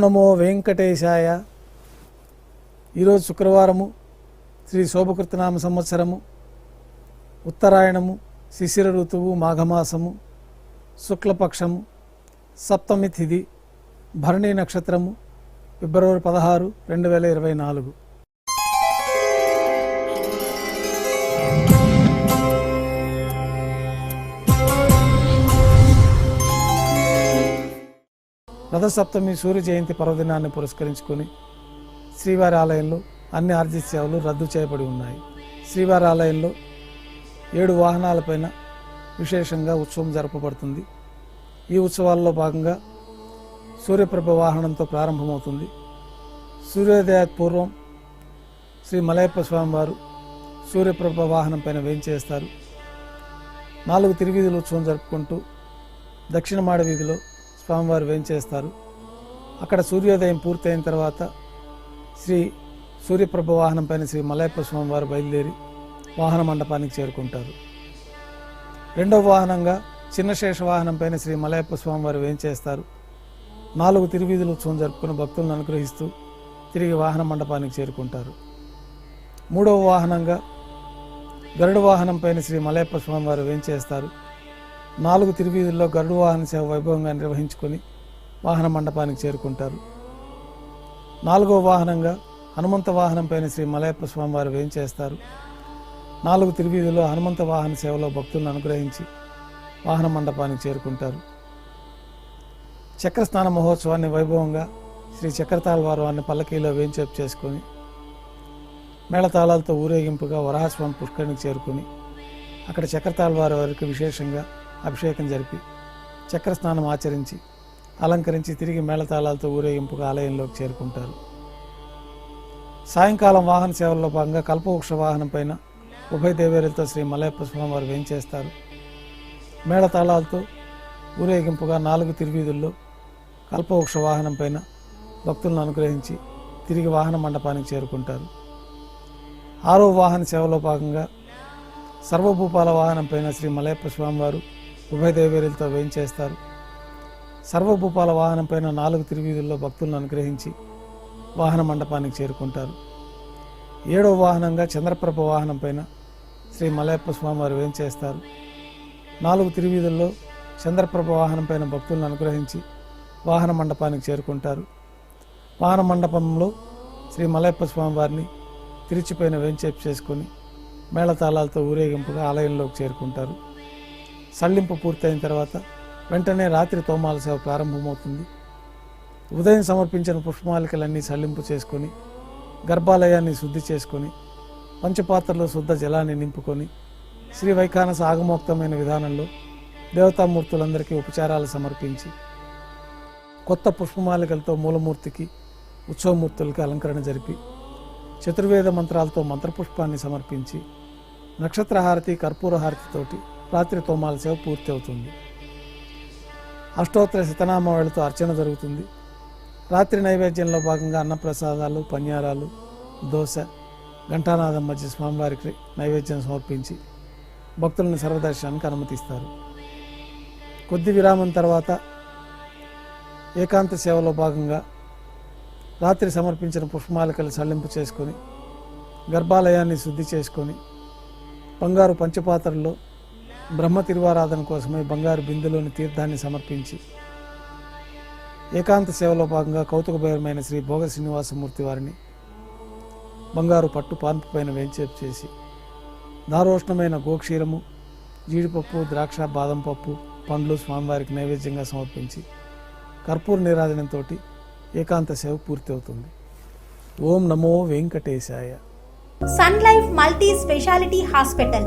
నమో వెంకటేశాయ. ఈరోజు శుక్రవారము శ్రీ శోభకృతనామ సంవత్సరము ఉత్తరాయణము శిశిర ఋతువు మాఘమాసము శుక్లపక్షము సప్తమి తిథి భరణి నక్షత్రము ఫిబ్రవరి పదహారు రెండు వేల ఇరవై నాలుగు. రథసప్తమి సూర్య జయంతి పర్వదినాన్ని పురస్కరించుకొని శ్రీవారి ఆలయంలో అన్ని ఆర్జిత సేవలు రద్దు చేయబడి ఉన్నాయి. శ్రీవారి ఆలయంలో ఏడు వాహనాలపైన విశేషంగా ఉత్సవం జరపబడుతుంది. ఈ ఉత్సవాల్లో భాగంగా సూర్యప్రభ వాహనంతో ప్రారంభమవుతుంది. సూర్యోదయ పూర్వం శ్రీ మలయప్ప స్వామివారు సూర్యప్రభ వాహనం పైన వేంచేస్తారు. నాలుగు తిరువీధుల ఉత్సవం జరుపుకుంటూ దక్షిణ మాడ వీధిలో స్వామివారు వేయించేస్తారు అక్కడ సూర్యోదయం పూర్తయిన తర్వాత శ్రీ సూర్యప్రభ వాహనం పైన శ్రీ మలయప్ప స్వామివారు బయలుదేరి వాహన మండపానికి చేరుకుంటారు. రెండవ వాహనంగా చిన్న శేష వాహనం పైన శ్రీ మలయప్ప స్వామివారు వేయించేస్తారు నాలుగు తిరువీధుల ఉత్సవం జరుపుకుని భక్తులను అనుగ్రహిస్తూ తిరిగి వాహన మండపానికి చేరుకుంటారు. మూడవ వాహనంగా గరుడ వాహనం పైన శ్రీ మలయప్ప స్వామివారు వేయించేస్తారు నాలుగు తిరువీధుల్లో గరుడు వాహన సేవ వైభవంగా నిర్వహించుకొని వాహన మండపానికి చేరుకుంటారు. నాలుగో వాహనంగా హనుమంత వాహనం పైన శ్రీ మలయప్ప స్వామివారు వేయించేస్తారు నాలుగు తిరువీధుల్లో హనుమంత వాహన సేవలో భక్తులను అనుగ్రహించి వాహన మండపానికి చేరుకుంటారు. చక్రస్నాన మహోత్సవాన్ని వైభవంగా శ్రీ చక్రతాళ్ వారు వారిని పల్లకీలో వేయించేపు చేసుకొని మేళతాళాలతో ఊరేగింపుగా వరాహస్వామి పుష్కరిణికి చేరుకుని అక్కడ చక్రతాళ్ వారి వారికి విశేషంగా అభిషేకం జరిపి చక్రస్నానం ఆచరించి అలంకరించి తిరిగి మేళతాళాలతో ఊరేగింపుగా ఆలయంలోకి చేరుకుంటారు. సాయంకాలం వాహన సేవల్లో భాగంగా కల్పవృక్ష వాహనం పైన ఉభయ దేవేరులతో శ్రీ మలయప్ప స్వామివారు వేయించేస్తారు మేళతాళాలతో ఊరేగింపుగా నాలుగు తిరువీధుల్లో కల్పవృక్ష వాహనం పైన భక్తులను అనుగ్రహించి తిరిగి వాహన మండపానికి చేరుకుంటారు. ఆరో వాహన సేవలో భాగంగా సర్వభూపాల వాహనం పైన శ్రీ మలయప్ప స్వామివారు ఉభయ దేవేరులతో వేయించేస్తారు. సర్వభూపాల వాహనం పైన నాలుగు తిరువీధుల్లో భక్తులను అనుగ్రహించి వాహన మండపానికి చేరుకుంటారు. ఏడవ వాహనంగా చంద్రప్రభ వాహనం పైన శ్రీ మలయప్ప స్వామివారు వేయించేస్తారు. నాలుగు తిరువీధుల్లో చంద్రప్రభ వాహనం పైన భక్తులను అనుగ్రహించి వాహన మండపానికి చేరుకుంటారు. వాహన మండపంలో శ్రీ మలయప్ప స్వామివారిని తిరిచిపైన వేంచేపు చేసుకొని మేళతాళాలతో ఊరేగింపుగా ఆలయంలోకి చేరుకుంటారు. సల్లింపు పూర్తయిన తర్వాత వెంటనే రాత్రి తోమాల సేవ ప్రారంభమవుతుంది. ఉదయం సమర్పించిన పుష్పమాలికలన్నీ సల్లింపు చేసుకొని గర్భాలయాన్ని శుద్ధి చేసుకొని పంచపాత్రలో శుద్ధ జలాన్ని నింపుకొని శ్రీ వైఖానస ఆగమోక్తమైన విధానంలో దేవతామూర్తులందరికీ ఉపచారాలు సమర్పించి కొత్త పుష్పమాలికలతో మూలమూర్తికి ఉత్సవమూర్తులకి అలంకరణ జరిపి చతుర్వేద మంత్రాలతో మంత్రపుష్పాన్ని సమర్పించి నక్షత్రహారతి కర్పూరహారతితోటి రాత్రి తోమాల సేవ పూర్తి అవుతుంది అష్టోత్తర శతనామావళితో అర్చన జరుగుతుంది. రాత్రి నైవేద్యంలో భాగంగా అన్నప్రసాదాలు పన్యారాలు దోశ ఘంటానాదం మధ్య స్వామివారికి నైవేద్యం సమర్పించి భక్తులను సర్వదర్శనానికి అనుమతిస్తారు. కొద్ది విరామం తర్వాత ఏకాంత సేవలో భాగంగా రాత్రి సమర్పించిన పుష్పమాలికలు సళ్ళింపు చేసుకొని గర్భాలయాన్ని శుద్ధి చేసుకొని బంగారు పంచపాత్రల్లో బ్రహ్మ తిరువారాధన కోసమై బంగారు బిందులోని తీర్థాన్ని సమర్పించి ఏకాంత సేవలో భాగంగా కౌతుకభైరమైన శ్రీ భోగ శ్రీనివాసమూర్తి వారిని బంగారు పట్టు పాన్పు పైన వేంచేపు చేసి దారోష్ణమైన గోక్షీరము జీడిపప్పు ద్రాక్ష బాదం పప్పు పండ్లు స్వామివారికి నైవేద్యంగా సమర్పించి కర్పూర నిరాజనంతో ఏకాంత సేవ పూర్తి అవుతుంది ఓం నమో వెంకటేశాయ. Sun Life multi speciality hospital